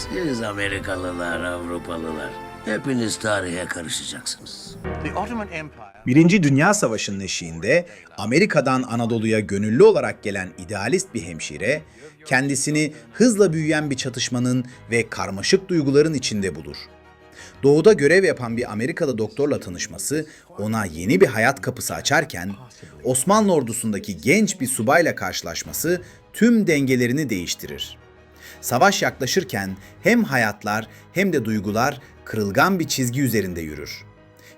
Siz Amerikalılar, Avrupalılar hepiniz tarihe karışacaksınız. The Ottoman Empire Birinci Dünya Savaşı'nın eşiğinde Amerika'dan Anadolu'ya gönüllü olarak gelen idealist bir hemşire, kendisini hızla büyüyen bir çatışmanın ve karmaşık duyguların içinde bulur. Doğuda görev yapan bir Amerikalı doktorla tanışması ona yeni bir hayat kapısı açarken, Osmanlı ordusundaki genç bir subayla karşılaşması tüm dengelerini değiştirir. Savaş yaklaşırken hem hayatlar hem de duygular kırılgan bir çizgi üzerinde yürür.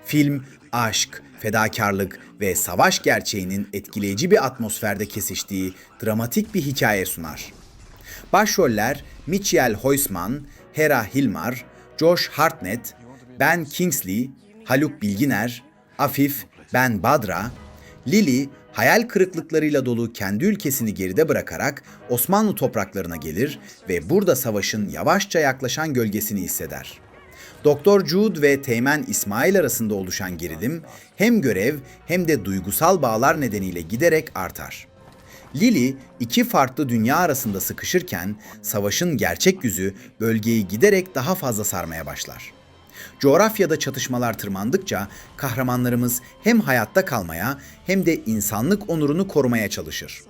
Film, aşk, fedakarlık ve savaş gerçeğinin etkileyici bir atmosferde kesiştiği dramatik bir hikaye sunar. Başroller Michiel Huisman, Hera Hilmar, Josh Hartnett, Ben Kingsley, Haluk Bilginer, Afif, Ben Badra, Lily hayal kırıklıklarıyla dolu kendi ülkesini geride bırakarak Osmanlı topraklarına gelir ve burada savaşın yavaşça yaklaşan gölgesini hisseder. Doktor Jude ve Teğmen İsmail arasında oluşan gerilim hem görev hem de duygusal bağlar nedeniyle giderek artar. Lily iki farklı dünya arasında sıkışırken savaşın gerçek yüzü bölgeyi giderek daha fazla sarmaya başlar. Coğrafyada çatışmalar tırmandıkça kahramanlarımız hem hayatta kalmaya hem de insanlık onurunu korumaya çalışır.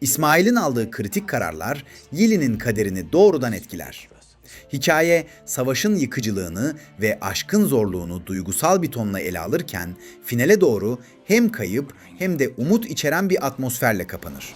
İsmail'in aldığı kritik kararlar Lily'nin kaderini doğrudan etkiler. Hikaye savaşın yıkıcılığını ve aşkın zorluğunu duygusal bir tonla ele alırken finale doğru hem kayıp hem de umut içeren bir atmosferle kapanır.